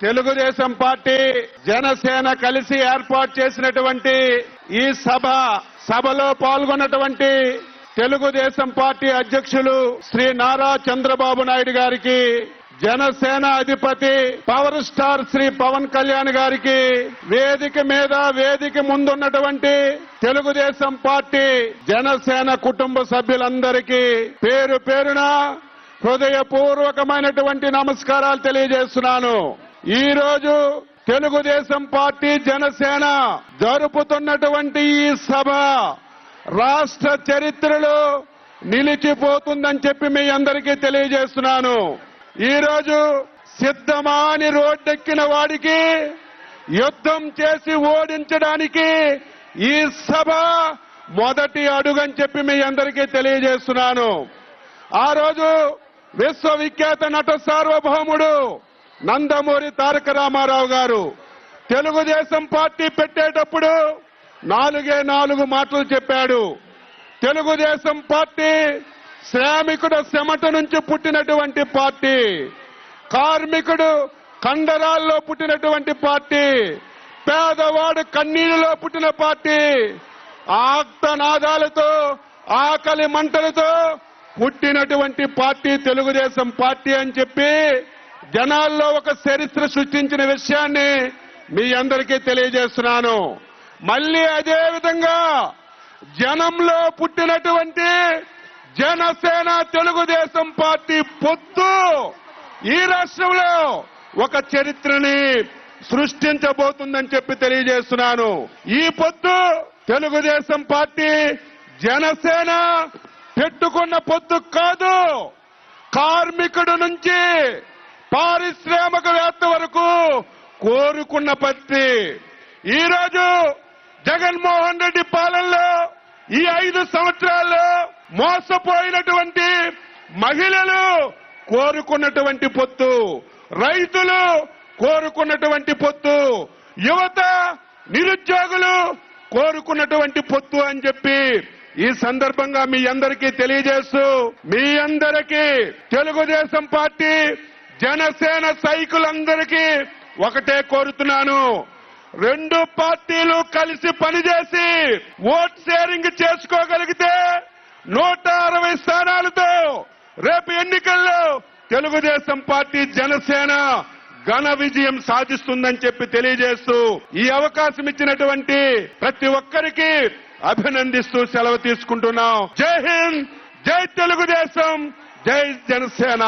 Telugu Desam party Janasena కలిసి ఏర్పాటు చేసినటువంటి ఈ సభ సభలో పాల్గొన్నటువంటి తెలుగుదేశం పార్టీ అధ్యక్షులు శ్రీ నారా చంద్రబాబు నాయుడు గారికి జనసేన అధిపతి పవర్ స్టార్ శ్రీ పవన్ కళ్యాణ్ గారికి వేదిక మీద వేదిక ముందున్నటువంటి తెలుగుదేశం పార్టీ జనసేన కుటుంబ సభ్యులందరికీ పేరు పేరున హృదయపూర్వకమైనటువంటి నమస్కారాలు తెలియజేస్తున్నాను. ఈరోజు తెలుగుదేశం పార్టీ జనసేన జరుపుతున్నటువంటి ఈ సభ రాష్ట్ర చరిత్రలో నిలిచిపోతుందని చెప్పి మీ అందరికీ తెలియజేస్తున్నాను. ఈరోజు సిద్ధమాని సిద్ధమా అని రోడ్డెక్కిన వాడికి యుద్ధం చేసి ఓడించడానికి ఈ సభ మొదటి అడుగని చెప్పి మీ అందరికీ తెలియజేస్తున్నాను. ఆ రోజు విశ్వవిఖ్యాత నట సార్వభౌముడు నందమూరి తారక రామారావు గారు తెలుగుదేశం పార్టీ పెట్టేటప్పుడు నాలుగే నాలుగు మాటలు చెప్పాడు. తెలుగుదేశం పార్టీ శ్రామికుడు చెమట నుంచి పుట్టినటువంటి పార్టీ. కార్మికుడు కండరాల్లో పుట్టినటువంటి పార్టీ. పేదవాడు కన్నీళ్ళలో పుట్టిన పార్టీ. ఆక్తనాదాలతో ఆకలి మంటలతో పుట్టినటువంటి పార్టీ తెలుగుదేశం పార్టీ అని చెప్పి జనాల్లో ఒక చరిత్ర సృష్టించిన విషయాన్ని మీ అందరికీ తెలియజేస్తున్నాను. మళ్ళీ అదే విధంగా జనంలో పుట్టినటువంటి జనసేన తెలుగుదేశం పార్టీ పొత్తు ఈ రాష్ట్రంలో ఒక చరిత్రని సృష్టించబోతుందని చెప్పి తెలియజేస్తున్నాను. ఈ పొత్తు తెలుగుదేశం పార్టీ జనసేన పెట్టుకున్న పొత్తు కాదు. కార్మికుడు నుంచి పారిశ్రామికవేత్త వరకు కోరుకున్న పత్తి. ఈరోజు జగన్మోహన్ రెడ్డి పాలనలో ఈ ఐదు సంవత్సరాల్లో మోసపోయినటువంటి మహిళలు కోరుకున్నటువంటి పొత్తు. రైతులు కోరుకున్నటువంటి పొత్తు. యువత నిరుద్యోగులు కోరుకున్నటువంటి పొత్తు అని చెప్పి ఈ సందర్భంగా మీ అందరికీ తెలియజేస్తూ మీ అందరికీ తెలుగుదేశం పార్టీ జనసేన సైకులందరికీ ఒకటే కోరుతున్నాను. రెండు పార్టీలు కలిసి పనిచేసి ఓట్ షేరింగ్ చేసుకోగలిగితే నూట అరవై స్థానాలతో రేపు ఎన్నికల్లో తెలుగుదేశం పార్టీ జనసేన ఘన విజయం సాధిస్తుందని చెప్పి తెలియజేస్తూ ఈ అవకాశం ఇచ్చినటువంటి ప్రతి ఒక్కరికి అభినందిస్తూ సెలవు తీసుకుంటున్నాం. జై హింద్ జై తెలుగుదేశం జై జనసేన.